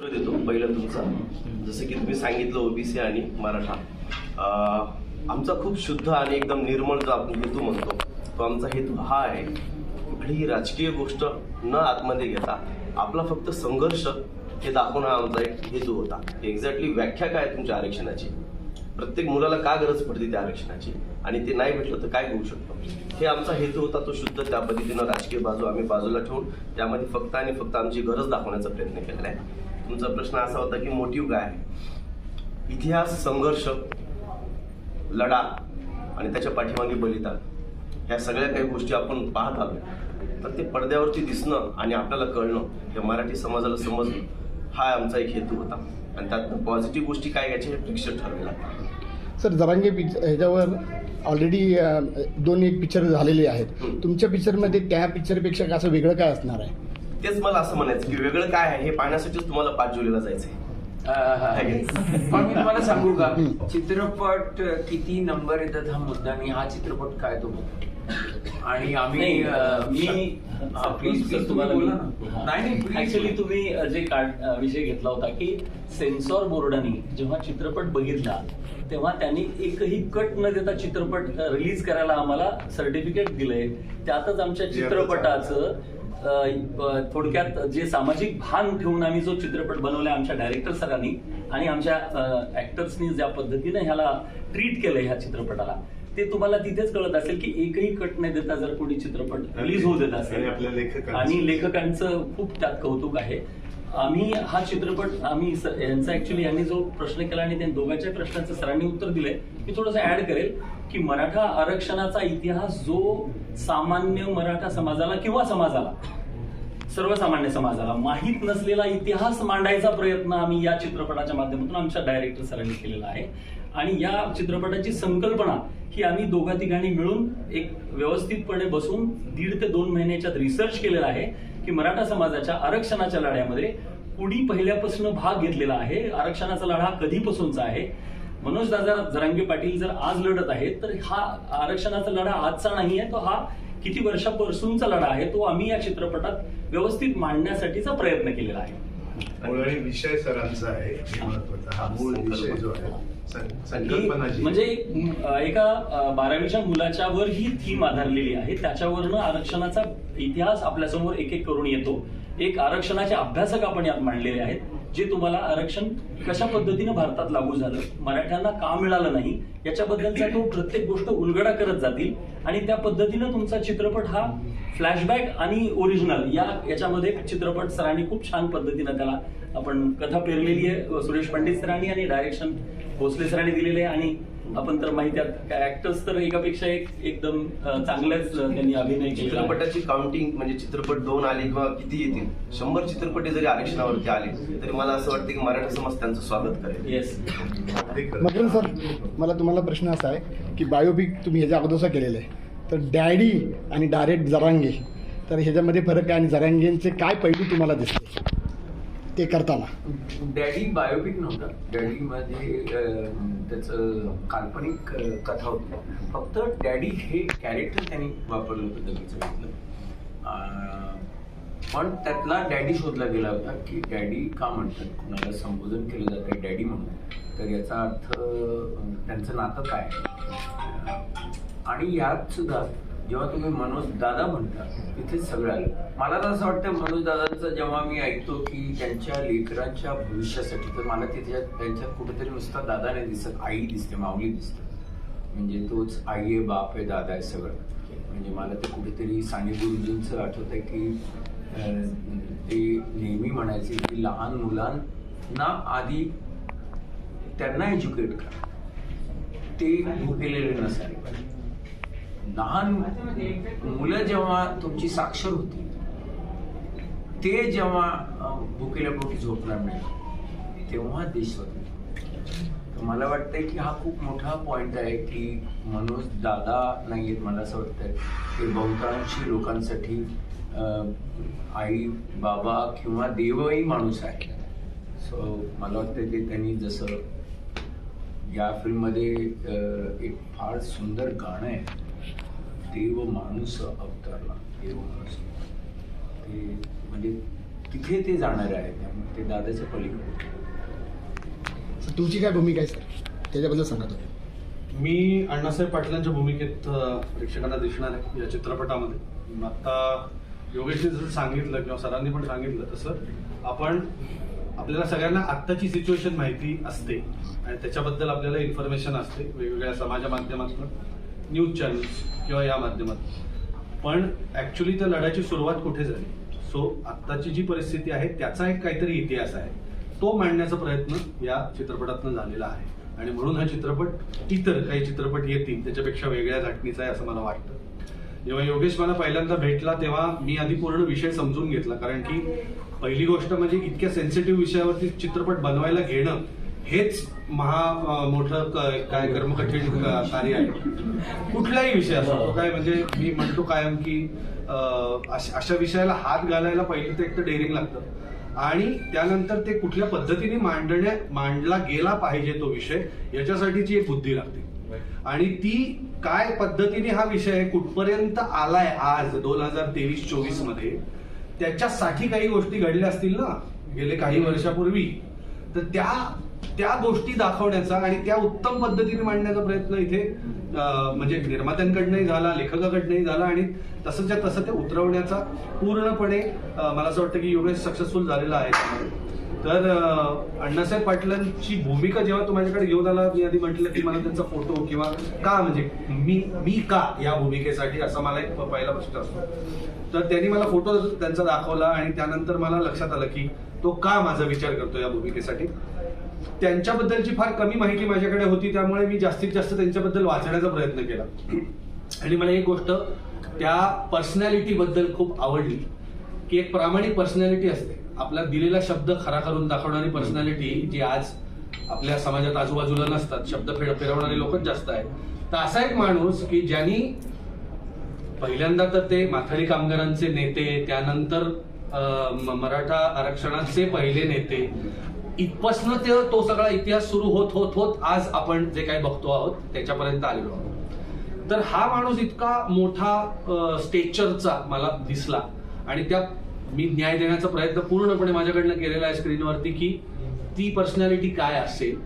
देतो पहिलं तुमचा. जसं की तुम्ही सांगितलं ओबीसी आणि मराठा. आमचा खूप शुद्ध आणि एकदम निर्मळ जो आपण हेतू म्हणतो तो आमचा हेतू हा आहे. कुठलीही राजकीय गोष्ट न आतमध्ये घेता आपला फक्त संघर्ष हे दाखवणं हा आमचा एक हेतू होता. एक्झॅक्टली व्याख्या काय आहे तुमच्या आरक्षणाची? प्रत्येक मुलाला का गरज पडते त्या आरक्षणाची? आणि ते नाही भेटलं तर काय होऊ शकतो? हे आमचा हेतू होता तो शुद्ध त्या पद्धतीनं राजकीय बाजू आम्ही बाजूला ठेवून त्यामध्ये फक्त आणि फक्त आमची गरज दाखवण्याचा प्रयत्न केलेला आहे. तुमचा प्रश्न असा होता की मोटिव्ह काय आहे? इतिहास संघर्ष लढा आणि त्याच्या पाठीमागे बलिदान ह्या सगळ्या काही गोष्टी आपण पाहत आलो तर ते पडद्यावरती दिसणं आणि आपल्याला कळणं हे मराठी समाजाला समजणं हा आमचा एक हेतू होता. आणि त्यातनं पॉझिटिव्ह गोष्टी काय घ्यायच्या हे प्रेक्षक ठरवेल सर जरांगे पिक्चर ह्याच्यावर ऑलरेडी दोन एक पिक्चर झालेले आहेत. तुमच्या पिक्चरमध्ये त्या पिक्चरपेक्षा असं वेगळं काय असणार आहे? तेच मला असं म्हणायचं की वेगळं काय आहे हे पाहण्यासाठीच तुम्हाला पाच जुलैला जायचंय. पण मी तुम्हाला सांगू का. चित्रपट किती नंबर येतात हा मुद्दा आणि हा चित्रपट काय तो बघतो. आणि आम्ही मी प्लीज प्लीज तुम्हाला बोला ना. नाही नाही please. ऍक्च्युली तुम्ही जे विषय घेतला होता की सेन्सॉर बोर्डाने जेव्हा चित्रपट बघितला तेव्हा त्यांनी एकही कट न देता चित्रपट रिलीज करायला आम्हाला सर्टिफिकेट दिलंय. त्यातच आमच्या चित्रपटाचं थोडक्यात जे सामाजिक भान ठेवून आम्ही जो चित्रपट बनवलाय आमच्या डायरेक्टर सरांनी आणि आमच्या ऍक्टर्सनी ज्या पद्धतीने ह्याला ट्रीट केलंय ह्या चित्रपटाला ते तुम्हाला तिथेच कळत असेल की एकही कट न देता जर कोणी चित्रपट रिलीज होऊ देत असेल. आणि आपल्या लेखकांचं. आणि लेखकांचं खूप त्यात कौतुक आहे. आम्ही हा चित्रपट आम्ही यांचा ऍक्च्युली यांनी जो प्रश्न केला आणि त्या दोघांच्या प्रश्नाचं सरांनी उत्तर दिलंय मी थोडंसं ऍड करेल. की मराठा आरक्षणाचा इतिहास जो सामान्य मराठा समाजाला किंवा समाजाला सर्वसामान्य समाजाला माहीत नसलेला इतिहास मांडायचा प्रयत्न आम्ही या चित्रपटाच्या माध्यमातून आमच्या डायरेक्टर सरांनी केलेला आहे. आणि या चित्रपटाची संकल्पना ही आम्ही दोघा तिघांनी मिळून एक व्यवस्थितपणे बसून दीड ते दोन महिन्याच्यात रिसर्च केलेला आहे की मराठा समाजाच्या आरक्षणाच्या लढ्यामध्ये कुणी पहिल्यापासून भाग घेतलेला आहे आरक्षणाचा लढा कधीपासूनचा आहे मनोज दादा जरांगे पाटील जर आज लढत आहेत तर हा आरक्षणाचा लढा आजचा नाही आहे तो हा किती वर्षापासूनचा लढा आहे तो आम्ही या चित्रपटात व्यवस्थित मांडण्यासाठीचा प्रयत्न केलेला आहे. आणि विषय सरांचा आहे हे महत्त्वाचा हा मूळ विषय जो आहे म्हणजे एक- बारावीच्या मुलाच्या वर ही थीम आधारलेली आहे त्याच्यावरनं आरक्षणाचा इतिहास आपल्यासमोर एक एक करून येतो. एक आरक्षणाचे अभ्यासक आपण यात मांडलेले आहेत. जे तुम्हाला आरक्षण कशा पद्धतीनं भारतात लागू झालं मराठ्यांना का मिळालं नाही याच्याबद्दलचा तो प्रत्येक गोष्ट उलगडा करत जातील आणि त्या पद्धतीनं तुमचा चित्रपट हा फ्लॅशबॅक आणि ओरिजिनल या याच्यामध्ये चित्रपट सरांनी खूप छान पद्धतीनं त्याला आपण कथा पेरलेली आहे सुरेश पंडित सरांनी आणि डायरेक्शन भोसले सरांनी दिलेले आहे आणि आपण तर माहिती आहे ऍक्टर्स तर एकापेक्षा एक एकदम अं, त्यांनी अभिनय केला. चित्रपटाची काउंटिंग म्हणजे चित्रपट दोन आले किंवा किती येतील? शंभर चित्रपट जरी आरक्षणावरती आले तरी मला असं वाटतं की मराठा समाज त्यांचं स्वागत करेल. येस. मकरन सर मला तुम्हाला प्रश्न असा आहे की बायोपिक तुम्ही ह्याच्या अगोदरचा केलेलं आहे. तर डॅडी आणि डायरेक्ट जरांगे. तर ह्याच्यामध्ये फरक आहे आणि जरांगेंचे काय पैलू तुम्हाला दिसते ते करताना. डॅडी बायोपिक नव्हतं. डॅडी मध्ये त्याचं काल्पनिक कथा होती. फक्त डॅडी हे कॅरेक्टर त्यांनी वापरलं होतं दगडीचं घेतलं पण त्यातला डॅडी शोधला गेला होता की डॅडी का म्हणतात? कुणाला संबोधन केलं जातं डॅडी म्हणून. तर याचा अर्थ त्यांचं नातं काय? आणि यात सुद्धा जेव्हा तुम्ही मनोज दादा म्हणता तिथे सगळं आलं. मला तर असं वाटतं मनोज दादांचं जेव्हा मी ऐकतो की त्यांच्या लेकरांच्या भविष्यासाठी तर मला तिथे त्यांच्यात कुठेतरी नुसता दादा नाही दिसत आई दिसते माऊली दिसते. म्हणजे तोच आई आहे बाप आहे दादा आहे सगळं. म्हणजे मला ते कुठेतरी साने गुरुजींचं आठवत आहे की ते नेहमी म्हणायचे की लहान मुलांना आधी त्यांना एज्युकेट करा. ते भुकेलेले नसायला पाहिजे लहान मुलं जेव्हा तुमची साक्षर होती ते जेव्हा भुकेल्या भुकी झोपणार नाही तेव्हा देश स्वतंत्र तर मला वाटतंय की हा खूप मोठा पॉइंट आहे की मनोज दादा नाही आहेत मला असं वाटतंय. की बहुतांशी लोकांसाठी आई बाबा किंवा देवही माणूस आहे सो मला वाटतं ते त्यांनी जसं या फिल्ममध्ये एक फार सुंदर गाणं आहे देव माणूस अवतारला देव माणूस ते म्हणजे तिथे ते जाणारे आहेत त्यामुळे ते दादाच्या पलीकडे तुमची काय भूमिका आहे सर? त्याच्याबद्दल सांगा तुम्ही. मी अण्णासाहेब पाटलांच्या भूमिकेत प्रेक्षकांना दिसणार आहे या चित्रपटामध्ये. आता योगेशने जसं सांगितलं किंवा सरांनी पण सांगितलं तसं आपण आपल्याला सगळ्यांना आत्ताची सिच्युएशन माहिती असते आणि त्याच्याबद्दल आपल्याला इन्फॉर्मेशन असते वेगवेगळ्या समाज माध्यमातून. न्यूज चॅनल्स किंवा या माध्यमात. पण ॲक्च्युली त्या लढ्याची सुरुवात कुठे झाली? सो आत्ताची जी परिस्थिती आहे त्याचा एक काहीतरी इतिहास आहे. तो मांडण्याचा प्रयत्न या चित्रपटातून झालेला आहे. आणि म्हणून हा चित्रपट इतर काही चित्रपट येतील त्याच्यापेक्षा वेगळ्या घटनेचा आहे असं मला वाटतं. जेव्हा योगेश मला पहिल्यांदा भेटला तेव्हा मी आधी पूर्ण विषय समजून घेतला. कारण की पहिली गोष्ट म्हणजे इतक्या सेन्सिटिव्ह विषयावरती चित्रपट बनवायला घेणं हेच महा मोठं काय कर्मकठीण कार्य आहे. कुठलाही विषय असतो तो काय म्हणजे मी म्हणतो कायम की अश- अशा विषयाला हात घालायला पहिले तर एक तर डेअरिंग लागतं. आणि त्यानंतर ते कुठल्या पद्धतीने मांडण्या मांडला गेला पाहिजे तो विषय याच्यासाठीची एक बुद्धी लागते. आणि ती काय पद्धतीने हा विषय कुठपर्यंत आलाय आज दोन हजार तेवीस चोवीसमध्ये त्याच्यासाठी काही गोष्टी घडल्या असतील ना गेले काही वर्षापूर्वी. तर त्या त्या गोष्टी दाखवण्याचा आणि त्या उत्तम पद्धतीने मांडण्याचा प्रयत्न इथे म्हणजे निर्मात्यांकडनंही झाला लेखकाकडनंही झाला आणि तसंच्या तसं ते उतरवण्याचा पूर्णपणे मला असं वाटतं की योगेश सक्सेसफुल झालेला आहे. तर अण्णासाहेब पाटलांची भूमिका जेव्हा तो माझ्याकडे घेऊन आला मी आधी म्हटलं की मला त्यांचा फोटो किंवा का म्हणजे मी मी का या भूमिकेसाठी असा मला एक पहिला प्रश्न असतो. तर त्यांनी मला फोटो त्यांचा दाखवला आणि त्यानंतर मला लक्षात आलं की तो का माझा विचार करतो या भूमिकेसाठी. त्यांच्याबद्दलची फार कमी माहिती माझ्याकडे होती त्यामुळे मी जास्तीत जास्त त्यांच्याबद्दल वाचण्याचा प्रयत्न केला. आणि मला एक गोष्ट त्या पर्सनॅलिटी बद्दल खूप आवडली की एक प्रामाणिक पर्सनॅलिटी असते. आपला दिलेला शब्द खरा करून दाखवणारी पर्सनॅलिटी जी आज आपल्या समाजात आजूबाजूला नसतात शब्द फेड फिरवणारे लोकच जास्त आहेत. तर असा एक माणूस की ज्यांनी पहिल्यांदा तर ते माथाडी कामगारांचे नेते त्यानंतर मराठा आरक्षणाचे पहिले नेते इथपासनं ते तो सगळा इतिहास सुरू होत होत होत आज आपण जे काही बघतो आहोत त्याच्यापर्यंत आलेलो आहोत. तर हा माणूस इतका मोठा स्टेचरचा मला दिसला. आणि त्या मी न्याय देण्याचा प्रयत्न पूर्णपणे माझ्याकडनं केलेला आहे स्क्रीनवरती की ती पर्सनॅलिटी काय असेल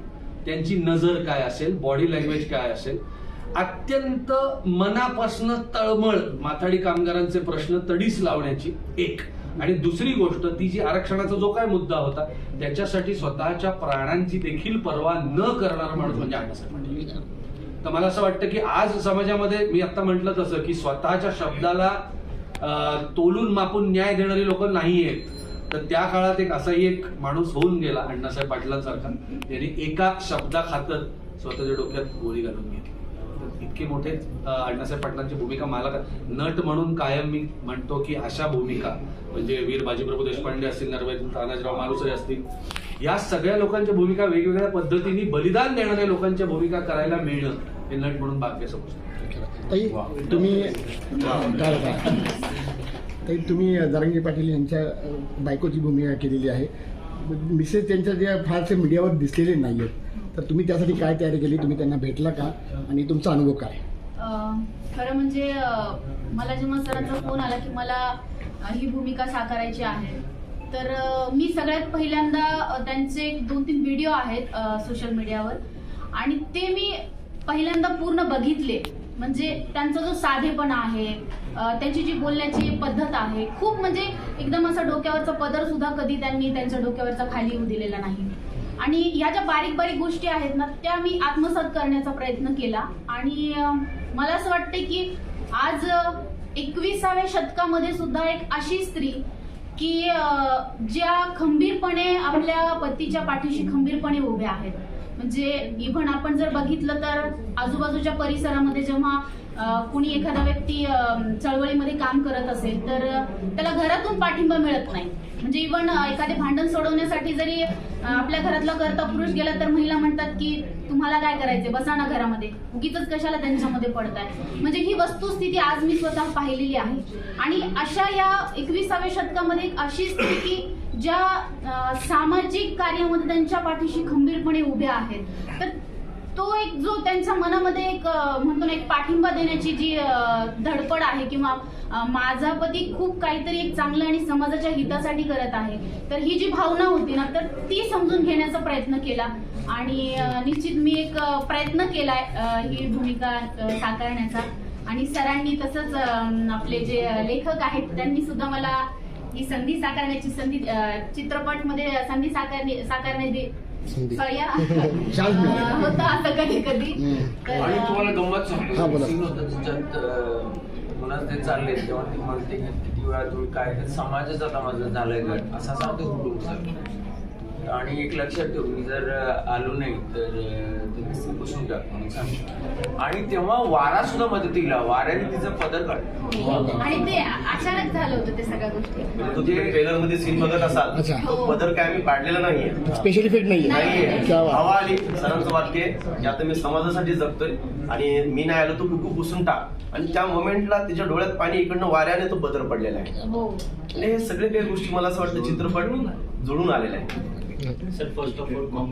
त्यांची नजर काय असेल बॉडी लँग्वेज काय असेल अत्यंत मनापासून तळमळ माथाडी कामगारांचे प्रश्न तडीस लावण्याची एक आणि दुसरी गोष्ट ती जी आरक्षणाचा जो काय मुद्दा होता त्याच्यासाठी स्वतःच्या प्राणांची देखील पर्वा न करणारा माणूस म्हणजे तर मला असं वाटतं की आज समाजामध्ये मी आता म्हटलं तसं की स्वतःच्या शब्दाला तोलून मापून न्याय देणारी लोक नाही आहेत तर त्या काळात एक असाही एक माणूस होऊन गेला अण्णासाहेब पाटलांसारखा त्यांनी एका शब्दाखातर स्वतःच्या डोक्यात गोळी घालून घेतली. इतके मोठे अण्णासाहेब पाटलांची भूमिका मला नट म्हणून कायम मी म्हणतो की अशा भूमिका म्हणजे वीर बाजीप्रभू देशपांडे असतील नरवैद तानाजीराव मालुसरे असतील या सगळ्या लोकांच्या भूमिका वेगवेगळ्या पद्धतीने बलिदान देणाऱ्या लोकांच्या भूमिका करायला मिळणं हे नट म्हणून भाग्य समजतो तुम्ही तुम्ही जरांगी पाटील यांच्या बायकोची भूमिका केलेली आहे. मिसेस त्यांच्या ज्या फारसे मीडियावर दिसलेले नाही आहेत तर तुम्ही त्यासाठी काय तयारी केली? तुम्ही त्यांना भेटला का? आणि तुमचा अनुभव काय? खरं म्हणजे मला जेव्हा सरांचा फोन आला की मला ही भूमिका साकारायची आहे तर मी सगळ्यात पहिल्यांदा त्यांचे दोन तीन व्हिडिओ आहेत सोशल मीडियावर. आणि ते मी पहिल्यांदा पूर्ण बघितले. म्हणजे त्यांचा जो साधेपणा आहे त्यांची जी बोलण्याची पद्धत आहे खूप म्हणजे एकदम असा डोक्यावरचा पदर सुद्धा कधी त्यांनी त्यांच्या डोक्यावरचा खाली येऊ दिलेला नाही. आणि ह्या ज्या बारीक बारीक गोष्टी आहेत ना त्या मी आत्मसात करण्याचा प्रयत्न केला. आणि मला असं वाटतं की आज एकविसाव्या शतकामध्ये सुद्धा एक अशी स्त्री की ज्या खंबीरपणे आपल्या पतीच्या पाठीशी खंबीरपणे उभ्या आहेत. म्हणजे इव्हन आपण जर बघितलं तर आजूबाजूच्या परिसरामध्ये जेव्हा कुणी एखादा व्यक्ती चळवळीमध्ये काम करत असेल तर त्याला घरातून पाठिंबा मिळत नाही. म्हणजे इव्हन एखादे भांडण सोडवण्यासाठी जरी आपल्या घरातला करता पुरुष गेला तर महिला म्हणतात की तुम्हाला काय करायचंय? बसा ना घरामध्ये. उगीच कशाला त्यांच्यामध्ये पडताय? म्हणजे ही वस्तुस्थिती आज मी स्वतः पाहिलेली आहे. आणि अशा या एकविसाव्या शतकामध्ये एक अशी स्थिती ज्या सामाजिक कार्यामध्ये त्यांच्या पाठीशी खंबीरपणे उभ्या आहेत. तर तो एक जो त्यांच्या मनामध्ये एक म्हणतो ना एक पाठिंबा देण्याची जी धडपड आहे किंवा माझा पती खूप काहीतरी एक चांगलं आणि समाजाच्या हितासाठी करत आहे. तर ही जी भावना होती ना तर ती समजून घेण्याचा प्रयत्न केला. आणि निश्चित मी एक प्रयत्न केलाय अं, ही भूमिका साकारण्याचा. आणि सरांनी तसंच आपले जे लेखक आहेत त्यांनी सुद्धा मला ही संधी साकारण्याची संधी अं, चित्रपटमध्ये संधी साकारणे साकारणे संधी. Sorry, Chance मिळाला. अं, होतं असं कधी कधी हम्म. पुन्हा ते चालले तेव्हा ती म्हणते किती वेळा तुम्ही काय ते समाजच आता माझं झालंय गट असा सांगतो कुटुंब सर आणि एक लक्षात ठेव मी जर आलो नाही तर तुम्ही बसून घ्या म्हणून सांगतो आणि तेव्हा वारा सुद्धा मदतीला वाऱ्याने तिचं पदर काढ. आणि ते अचानक झालं होतं ते सगळ्या गोष्टी. म्हणजे तो तुम्ही ट्रेलरमध्ये सीन बघत असाल. तो पदर काय आम्ही पाडलेला नाहीये. स्पेशल इफेक्ट नाहीये. हवा आली. सरांचं वाक्य की आता मी समाजासाठी जगतोय आणि मी नाही आलो तो कुकू पुसून टाक. आणि त्या मोमेंटला तिच्या डोळ्यात पाणी इकडनं वाऱ्याने तो बदल पडलेला आहे. हो. हे सगळे काही गोष्टी मला असं वाटतं चित्रपट जुळून आलेला आहे Sir, first of all,